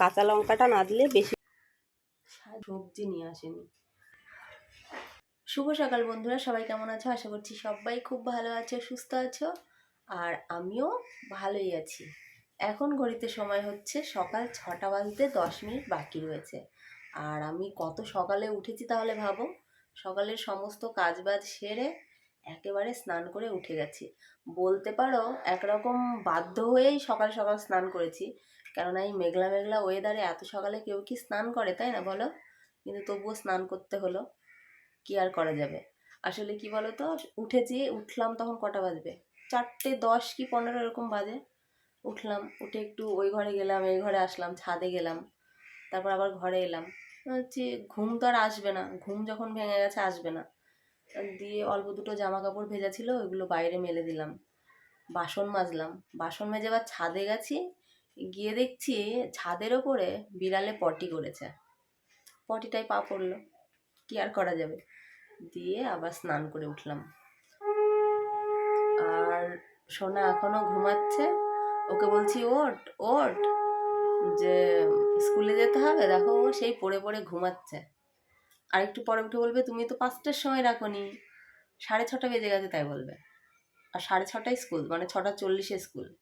কাঁচা লঙ্কাটা না দিলে বেশি সবজি নিয়ে আসেনি। শুভ সকাল বন্ধুরা, সবাই কেমন আছো? আশা করছি সবাই খুব ভালো আছো, সুস্থ আছো, আর আমিও ভালোই আছি। এখন ঘড়িতে সময় হচ্ছে সকাল ছটা বাজতে দশ মিনিট বাকি রয়েছে। আর আমি কত সকালে উঠেছি তাহলে ভাবো? সকালের সমস্ত কাজবাজ সেরে একেবারে স্নান করে উঠে গেছি। বলতে পারো, একরকম বাধ্য হয়েই সকাল সকাল স্নান করেছি। কেননা এই মেঘলা মেঘলা ওয়েদারে এত সকালে কেউ কি স্নান করে, তাই না বলো? কিন্তু তবুও স্নান করতে হলো। কি আর করা যাবে? আসলে কি বলো তো উঠেছি, উঠলাম তখন কটা বাজবে? চারটে দশ কি পনেরো এরকম বাজে। উঠলাম, উঠে একটু ওই ঘরে গেলাম, এই ঘরে আসলাম, ছাদে গেলাম। তারপর আবার ঘরে এলাম। হচ্ছে ঘুম তো আর আসবে না। ঘুম যখন ভেঙে গেছে, আসবে না। দিয়ে অল্প দুটো জামা কাপড় ভেজা ছিল, ওইগুলো বাইরে মেলে দিলাম। বাসন মাজলাম। বাসন মেজে আবার ছাদে গেছি। গিয়ে দেখছি ছাদের ওপরে বিড়ালে পটি করেছে। পটিটাই পা পড়ল। কি আর করা যাবে? দিয়ে আবার স্নান করে উঠলাম। আর সোনা এখনও ঘুমাচ্ছে। ওকে বলছি ওট ওট যে স্কুলে যেতে হবে, দেখো, ও সেই পড়ে পড়ে ঘুমাচ্ছে। আর একটু পরে উঠে বলবে, তুমি তো পাঁচটার সময় রাখোনি। সাড়ে ছটা বেজে গেছে, তাই বলবে। আর সাড়ে ছটায় স্কুল মানে ছটা চল্লিশে স্কুল।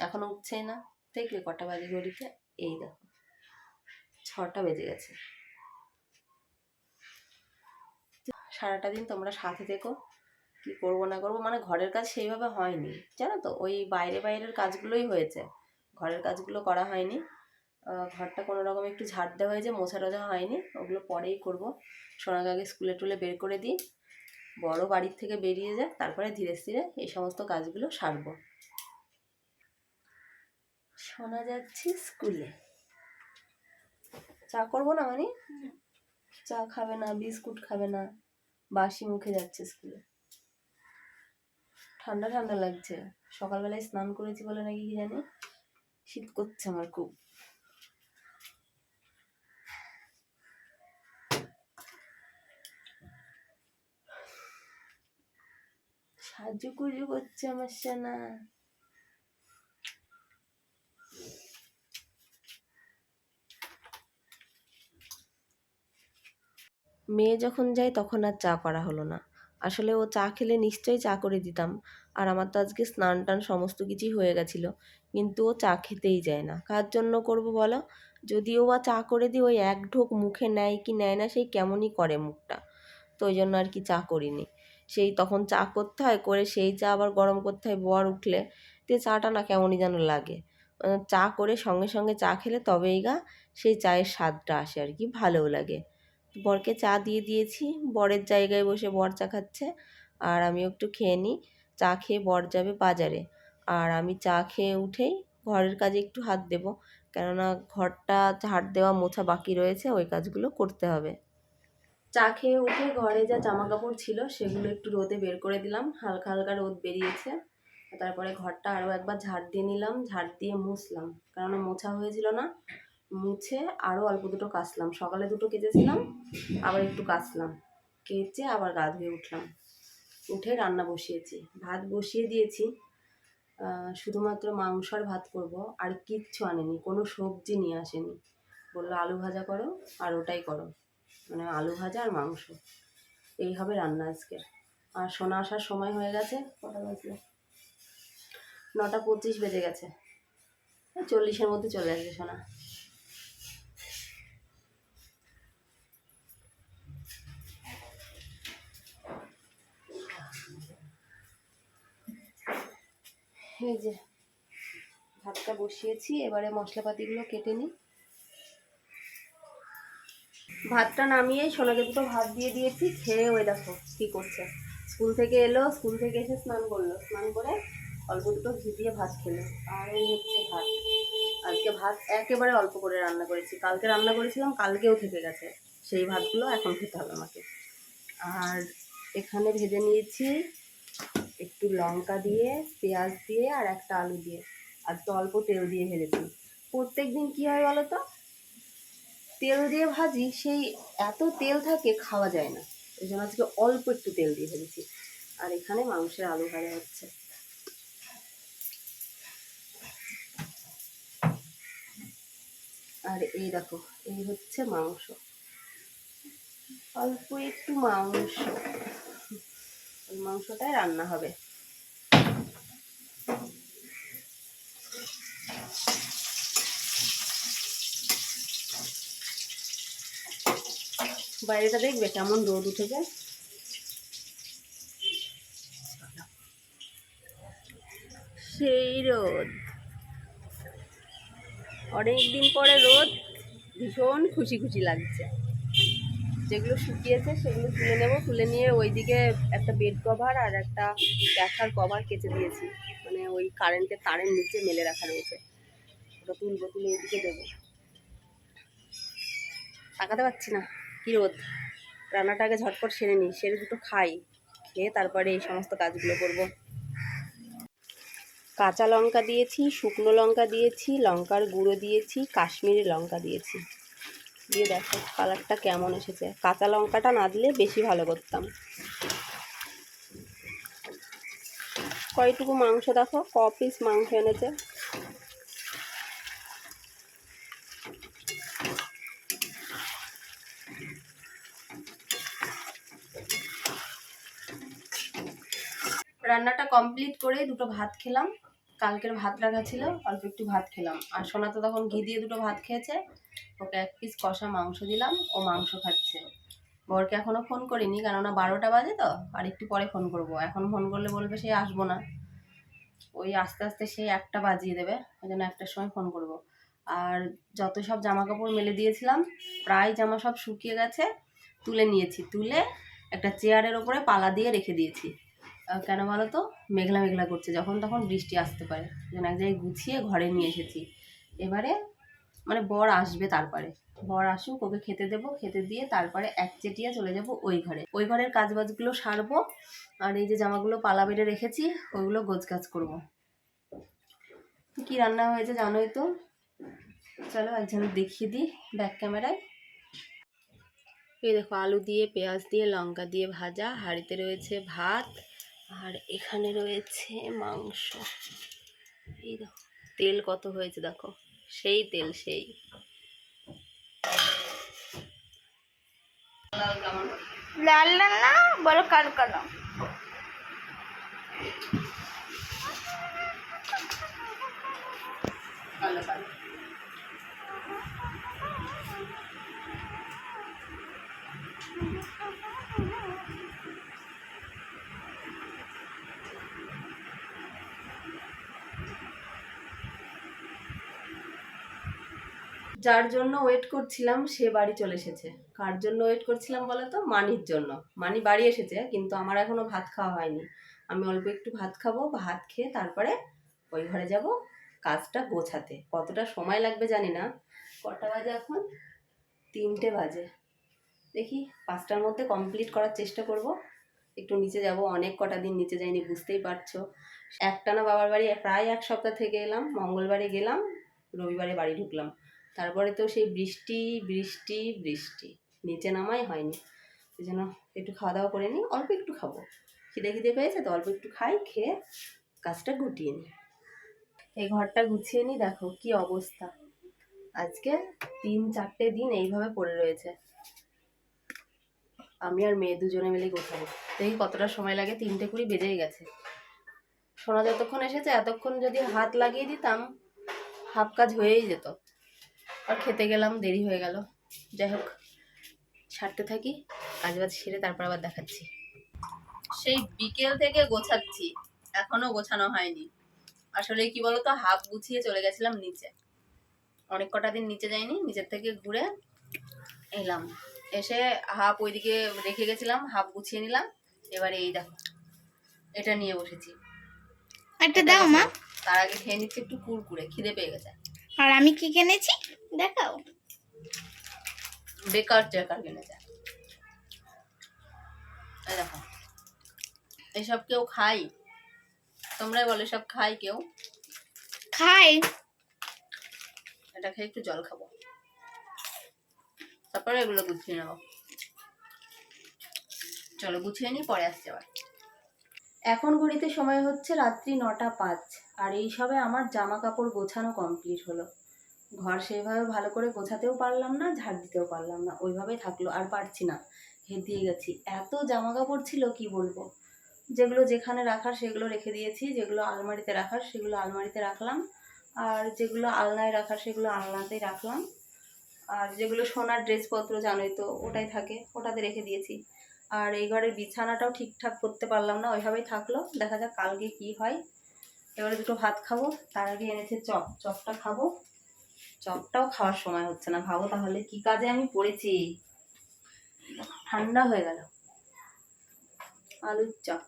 এখনও উঠছেই না। দেখবে কটা বাজে ঘড়িতে এই দেখো, ছটা বেজে গেছে। সারাটা দিন তোমরা সাথে থেকো, কি করব না করব মানে ঘরের কাজ সেইভাবে হয়নি। জানো তো, ওই বাইরে বাইরের কাজগুলোই হয়েছে। ঘরের কাজগুলো করা হয়নি। ঘরটা কোনো রকম একটু ঝাড় দেওয়া হয়েছে, মোছা টোছা হয়নি, ওগুলো পরেই করব। সোনাকে আগে স্কুলে টুলে বের করে দিই, বড় বাড়ির থেকে বেরিয়ে যায় তারপরে ধীরে ধীরে এই সমস্ত কাজগুলো সারবো। শোনা যাচ্ছে স্কুলে। চা করব না মানে? চা খাবে না, বিস্কুট খাবে না, বাসি মুখে যাচ্ছে স্কুলে। ঠান্ডা ঠান্ডা লাগছে। সকালবেলায় স্নান করেছি বলে নাকি কি জানি? শীত করছে আমার খুব। কুজু করছে আমার সোনা মেয়ে যখন যায় তখন আর চা করা হলো না। আসলে ও চা খেলে নিশ্চয়ই চা করে দিতাম। আর আমার তো আজকে স্নান টান সমস্ত কিছুই হয়ে গেছিল। কিন্তু ও চা খেতেই যায় না। কার জন্য করব বলো? যদিও বা চা করে দিই, ওই এক ঢোক মুখে নেয় কি নেয় না, সেই কেমনই করে মুখটা। তো ওই জন্য আর কি চা করিনি। সেই তখন চা করতে হয়, করে সেই চা আবার গরম করতে হয়, বর উঠলে। দিয়ে চাটা না কেমনই যেন লাগে। চা করে সঙ্গে সঙ্গে চা খেলে তবেই গা সেই চায়ের স্বাদটা আসে আর কি, ভালোও লাগে। বরকে চা দিয়ে দিয়েছি। বরের জায়গায় বসে বর চা খাচ্ছে। আর আমিও একটু খেয়ে নিই। চা খেয়ে বর যাবে বাজারে। আর আমি চা খেয়ে উঠেই ঘরের কাজে একটু হাত দেবো। কেননা ঘরটা ঝাড় দেওয়া মোছা বাকি রয়েছে, ওই কাজগুলো করতে হবে। চা খেয়ে উঠে ঘরে যা জামা কাপড় ছিল, সেগুলো একটু রোদে বের করে দিলাম। হালকা হালকা রোদ বেরিয়েছে। তারপরে ঘরটা আরও একবার ঝাড় দিয়ে নিলাম। ঝাড় দিয়ে মুছলাম। কেননা মোছা হয়েছিল না। মুছে আরও অল্প দুটো কাচলাম। সকালে দুটো কেচেছিলাম, আবার একটু কাচলাম। কেচে আবার গা ধুয়ে উঠলাম। উঠে রান্না বসিয়েছি। ভাত বসিয়ে দিয়েছি। শুধুমাত্র মাংস আর ভাত করব, আর কিচ্ছু আনেনি, কোনো সবজি নিয়ে আসেনি। বলল, আলু ভাজা করো আর ওটাই করো। মানে আলু ভাজা আর মাংস। এই হবে রান্না আজকে। আর সোনা আসার সময় হয়ে গেছে। কটা বাজলো? নটা পঁচিশ বেজে গেছে। চল্লিশের মধ্যে চলে আসবে সোনা। এই যে ভাতটা বসিয়েছি, এবারে মশলাপাতিগুলো কেটে নিই। ভাতটা নামিয়ে সোনাকে দুটো ভাত দিয়ে দিয়েছি, খেয়ে ওই দেখো কী করছে। স্কুল থেকে এলো, স্কুল থেকে এসে স্নান করল। স্নান করে অল্প দুটো ঘি দিয়ে ভাত খেলো। আর এই হচ্ছে ভাত। আজকে ভাত একেবারে অল্প করে রান্না করেছি। কালকে রান্না করেছিলাম, কালকেও থেকে গেছে। সেই ভাতগুলো এখন খেতে হবে আমাকে। আর এখানে ভেজে নিয়েছি একটু লঙ্কা দিয়ে, পেঁয়াজ দিয়ে আর একটা আলু দিয়ে। আর অল্প তেল দিয়ে ভেজেছি। প্রত্যেক দিন কী হয় বলো তো? তেল দিয়ে ভাজি, সেই এত তেল থাকে খাওয়া যায় না। ওই জন্য আজকে অল্প একটু তেল দিয়ে ভেজেছি। আর এখানে মাংসের আলু ভাজা হচ্ছে। আর এই দেখো, এই হচ্ছে মাংস। অল্প একটু মাংস। ওই মাংসটাই রান্না হবে। বাইরেটা দেখবে কেমন রোদ উঠেছে। সেই রোদ। অনেকদিন পরে রোদ, ভীষণ খুশি খুশি লাগছে। যেগুলো শুকিয়েছে সেগুলো তুলে নেব। তুলে নিয়ে ওইদিকে একটা বেড কভার আর একটা ব্যাথার কভার কেচে দিয়েছি। মানে ওই কারেন্টের তারের নিচে মেলে রাখা রয়েছে। ওটা তুলবো, তুলে ওইদিকে দেবো। তাকাতে পারছি না। কী রোদ? রান্নাটা আগে ঝটপট সেরে নিই, সেরে দুটো খাই। খেয়ে তারপরে এই সমস্ত কাজগুলো করব। কাঁচা লঙ্কা দিয়েছি, শুকনো লঙ্কা দিয়েছি, লঙ্কার গুঁড়ো দিয়েছি, কাশ্মীরি লঙ্কা দিয়েছি। দিয়ে দেখো কালারটা কেমন এসেছে। কাঁচা লঙ্কাটা না দিলে বেশি ভালো করতাম। কয়টুকু মাংস দেখো, ক পিস মাংস এনেছে। রান্নাটা কমপ্লিট করে দুটো ভাত খেলাম। কালকের ভাত রাখা ছিল, অল্প একটু ভাত খেলাম। আর সোনা তো তখন ঘি দিয়ে দুটো ভাত খেয়েছে। ওকে এক পিস কষা মাংস দিলাম, ও মাংস খাচ্ছে। বরকে এখনও ফোন করিনি, কেননা বারোটা বাজে তো, আর একটু পরে ফোন করব। এখন ফোন করলে বলবে সে আসব না। ওই আস্তে আস্তে সে একটা বাজিয়ে দেবে, ওই জন্য একটার সময় ফোন করব। আর যত সব জামা কাপড় মেলে দিয়েছিলাম, প্রায় জামা সব শুকিয়ে গেছে, তুলে নিয়েছি। তুলে একটা চেয়ারের ওপরে পালা দিয়ে রেখে দিয়েছি। কেন বলো তো মেঘলা মেঘলা করছে। যখন তখন বৃষ্টি আসতে পারে। যেন এক জায়গায় গুছিয়ে ঘরে নিয়ে এসেছি। এবারে মানে বর আসবে তারপরে। বর আসুক, ওকে খেতে দেবো। খেতে দিয়ে তারপরে এক চেটিয়া চলে যাব ওই ঘরে। ওই ঘরের কাজ বাজগুলো সারবো। আর এই যে জামাগুলো পালা বেড়ে রেখেছি ওইগুলো গোছ কাজ করব। কি রান্না হয়েছে জানোই তো? চলো একজন দেখিয়ে দিই ব্যাক ক্যামেরায় এই দেখো, আলু দিয়ে, পেঁয়াজ দিয়ে, লঙ্কা দিয়ে ভাজা। হাঁড়িতে রয়েছে ভাত। আর এখানে রয়েছে মাংস। এই দেখো, তেল কত হয়েছে দেখো, সেই তেল, সেই। লাল লাল না বলো কালো কালো। যার জন্য ওয়েট করছিলাম, সে বাড়ি চলে এসেছে। কার জন্য ওয়েট করছিলাম বলো তো মানির জন্য। মানি বাড়ি এসেছে, কিন্তু আমার এখনও ভাত খাওয়া হয়নি। আমি অল্প একটু ভাত খাব, ভাত খেয়ে তারপরে ওই ঘরে যাব কাজটা গোছাতে। কতটা সময় লাগবে জানি না। কটা বাজে এখন? তিনটে বাজে। দেখি পাঁচটার মধ্যে কমপ্লিট করার চেষ্টা করব। একটু নিচে যাব, অনেক কটা দিন নিচে যাইনি, বুঝতেই পারছ। একটানা বাবার বাড়ি প্রায় এক সপ্তাহ থেকে এলাম, মঙ্গলবারে গেলাম, রবিবারে বাড়ি ঢুকলাম। তারপরে তো সেই বৃষ্টি বৃষ্টি বৃষ্টি। নিচে নামাই হয়নি। সেই জন্য একটু খাওয়া দাওয়া করে নিই, অল্প একটু খাব। খিদে খিদে পেয়েছে তো অল্প একটু খাই, খেয়ে কাজটা গুটিয়ে নিই। এই ঘরটা গুছিয়ে নিই, দেখো কি অবস্থা। আজকে তিন চারটে দিন এইভাবে পড়ে রয়েছে। আমি আর মেয়ে দুজনে মিলে গোছাবো। দেখি কতটা সময় লাগে, তিনটে কুড়ি বেজেই গেছে। সোনা যতক্ষণ এসেছে, এতক্ষণ যদি হাত লাগিয়ে দিতাম, হাফ কাজ হয়েই যেত। আর খেতে গেলাম দেরি হয়ে গেল। যাই হোক ছাড়তে থাকি কাজ বাজ সেরে তারপর আবার দেখাচ্ছি। সেই বিকেল থেকে গোছাচ্ছি এখনও গোছানো হয়নি। আসলে কি বলতো হাফ গুছিয়ে চলে গেছিলাম নিচে। অনেক কটা দিন নিচে যাইনি নিচের থেকে ঘুরে এলাম। এসে হাফ ওইদিকে রেখে গেছিলাম হাফ গুছিয়ে নিলাম। এবারে এই দেখো এটা নিয়ে বসেছি। একটা দাও মা। তার আগে খেয়ে নিচ্ছি একটু কুরকুরে খিদে পেয়ে গেছে। আর আমি কি কিনেছি? দেখাও। বেকার চেকার কিনেছে দেখো। এসব কেউ খাই তোমরাই বলো সব খাই কেউ? খাই এটা খেয়ে একটু জল খাব। তারপরে এগুলো গুছিয়ে নেব। চলো গুছিয়ে নিই পরে আসছে আবার। এখন ঘড়িতে সময় হচ্ছে রাত্রি নটা পাঁচ, আর এই সবে আমার জামা কাপড় গোছানো কমপ্লিট হলো। ঘর সেইভাবে ভালো করে গোছাতেও পারলাম না, ঝাড় দিতেও পারলাম না, ওইভাবেই থাকল, আর পারছি না। হেঁটিয়ে গেছি। এত জামা কাপড় ছিল, কি বলব? যেগুলো যেখানে রাখার সেগুলো রেখে দিয়েছি, যেগুলো আলমারিতে রাখার সেগুলো আলমারিতে রাখলাম, আর যেগুলো আলনায় রাখার সেগুলো আলনাতেই রাখলাম, আর যেগুলো সোনার ড্রেসপত্র জানোই তো, ওটাই থাকে, ওটাতে রেখে দিয়েছি। আর এই ঘরের বিছানাটাও ঠিকঠাক করতে পারলাম না, ওইভাবেই থাকল। দেখা যাক কালকে কি হয়। এবারে দুটো ভাত খাব, তার আগে এনেছে চপ। চপটা খাব। চপটাও খাওয়ার সময় হচ্ছে না। ভাবো তাহলে কি কাজে আমি পড়েছি। ঠান্ডা হয়ে গেল। আলুর চপ।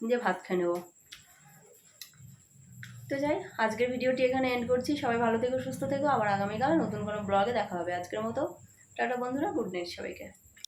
দিয়ে ভাত খেয়ে নেব। তো যাই, আজকের ভিডিওটি এখানে এন্ড করছি। সবাই ভালো থেকো, সুস্থ থেকো। আবার আগামীকাল নতুন কোনো ব্লগে দেখা হবে। আজকের মতো, টাটা বন্ধুরা গুড নাইট সবাইকে।